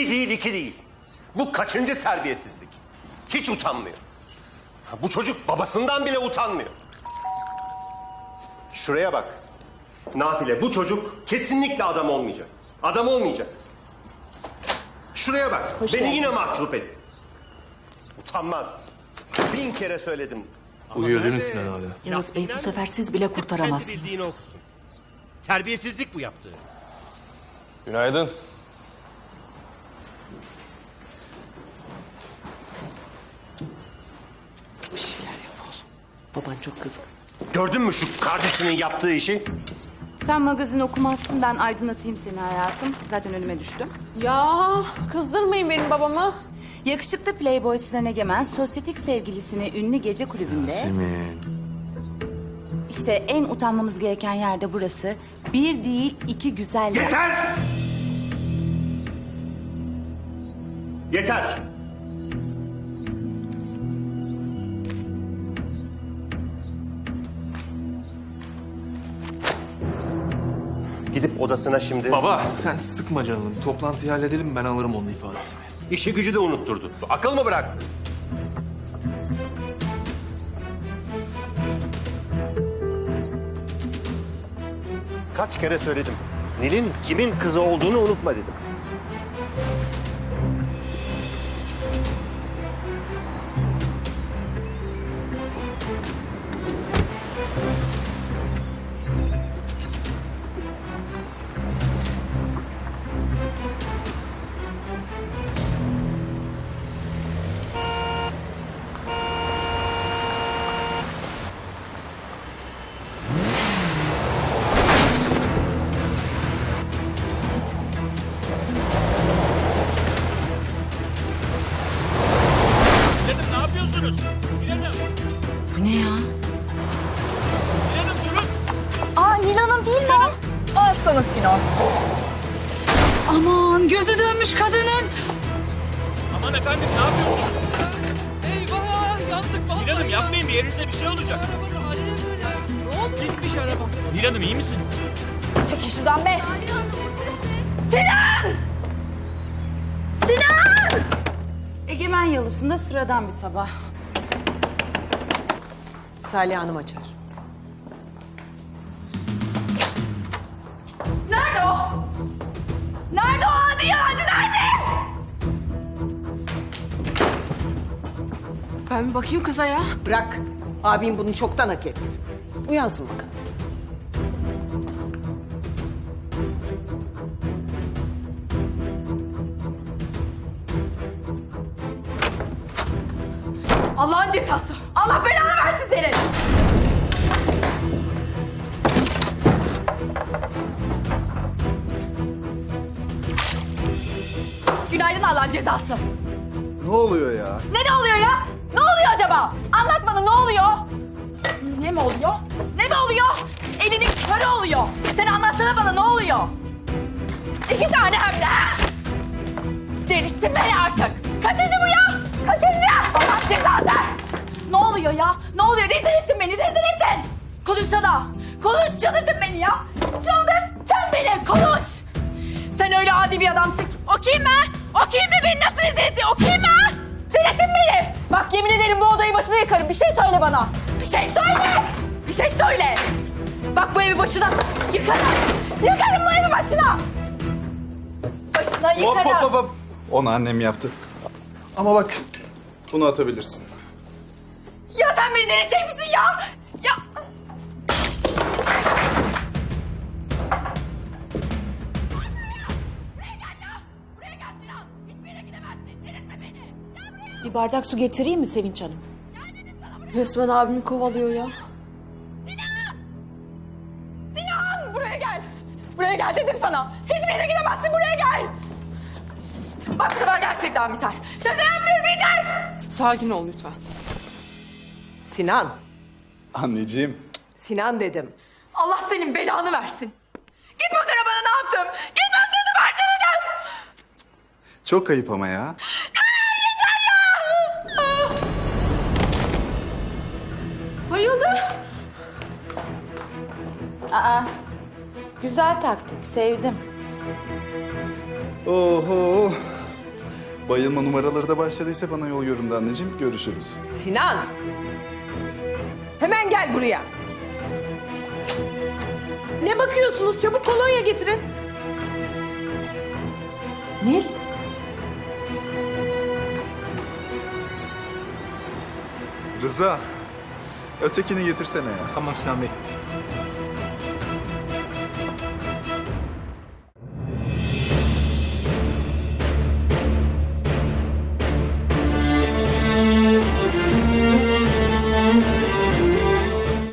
Bir değil iki değil. Bu kaçıncı terbiyesizlik? Hiç utanmıyor. Bu çocuk babasından bile utanmıyor. Şuraya bak. Nafile bu çocuk kesinlikle adam olmayacak. Adam olmayacak. Şuraya bak. Hoş Beni yine geldiniz. mahcup etti. Utanmaz. Bin kere söyledim. Ama Uyuyor değil mi nerede? Sinan hala? Yavuz Bey bu sefer siz bile Kendi kurtaramazsınız. bildiğini okusun. Terbiyesizlik bu yaptığı. Günaydın. Bir şeyler yap oğlum. Baban çok kızgın. Gördün mü şu kardeşinin yaptığı işi? Sen magazin okumazsın ben aydınlatayım seni hayatım. Zaten önüme düştüm. Ya kızdırmayın benim babamı. Yakışıklı playboy Sinan Egemen sosyetik sevgilisini ünlü gece kulübünde... İşte en utanmamız gereken yerde burası. Bir değil iki güzel... Yeter! Yeter! Gidip odasına şimdi... Baba sen sıkma canını. Toplantıyı halledelim ben alırım onun ifadesini. İşi gücü de unutturdu. Akıl mı bıraktı? Kaç kere söyledim. Nil'in kimin kızı olduğunu unutma dedim. Sana Sinan. Aman gözü dönmüş kadının. Aman efendim ne yapıyorsunuz? Eyvah yandık vallahi. Bilal'im yapmayın bir yerinizde bir şey olacak. Arabanın haline böyle. Ne oldu? Gitmiş araba. Bilal'im iyi misiniz? Çekil şuradan be. Egemen yalısında sıradan bir sabah. Salih Hanım açar. Nerede o? Nerede o hadi yalancı nerede? Ben bir bakayım kıza ya. Bırak. Abim bunu çoktan hak etti. Uyansın bakalım. Allah'ın cezası. Allah belanı versin senin. Allah'ın cezası. Ne oluyor ya? Ne ne oluyor ya? Ne oluyor acaba? Anlat bana ne oluyor? Ne mi oluyor? Ne mi oluyor? Elinin körü oluyor. Sen anlatsana bana ne oluyor? İki tane hem de. ha? Delirttin beni artık. Kaçıncı bu ya? Kaçıncı? Allah cezası. Ne oluyor ya? Ne oluyor? Rezil ettin beni, rezil ettin. Konuşsana. Konuş, çıldırtın beni ya. Çıldırttın beni, konuş. Sen öyle adi bir adamsın. ki- O kim be? O kim be? Beni nasıl rezil etti? O kim be? Delirttin beni. Bak yemin ederim bu odayı başına yakarım. Bir şey söyle bana. Bir şey söyle. Bir şey söyle. Bak bu evi başına yıkarım. Yıkarım bu evi başına. Başına Hop yıkarım. hop hop hop. Onu annem yaptı. Ama bak bunu atabilirsin. Ya sen beni delirtecek misin ya? Bir bardak su getireyim mi Sevinç Hanım? Resmen abimi kovalıyor ya. Sinan! Sinan! Buraya gel. Buraya gel dedim sana. Hiçbir yere gidemezsin. Buraya gel. Bak bu sefer gerçekten biter. Şaka yapmıyorum biter. Sakin ol lütfen. Sinan. Anneciğim. Sinan dedim. Allah senin belanı versin. Git bak arabana ne yaptım. Git bak nasıl parçaladım. Çok ayıp ama ya. Aa güzel taktik sevdim. Oho. Bayılma numaraları da başladıysa bana yol göründü anneciğim. Görüşürüz. Sinan! Hemen gel buraya. Ne bakıyorsunuz? Çabuk kolonya getirin. Nil. Rıza, ötekini getirsene ya. Tamam Sinan Bey.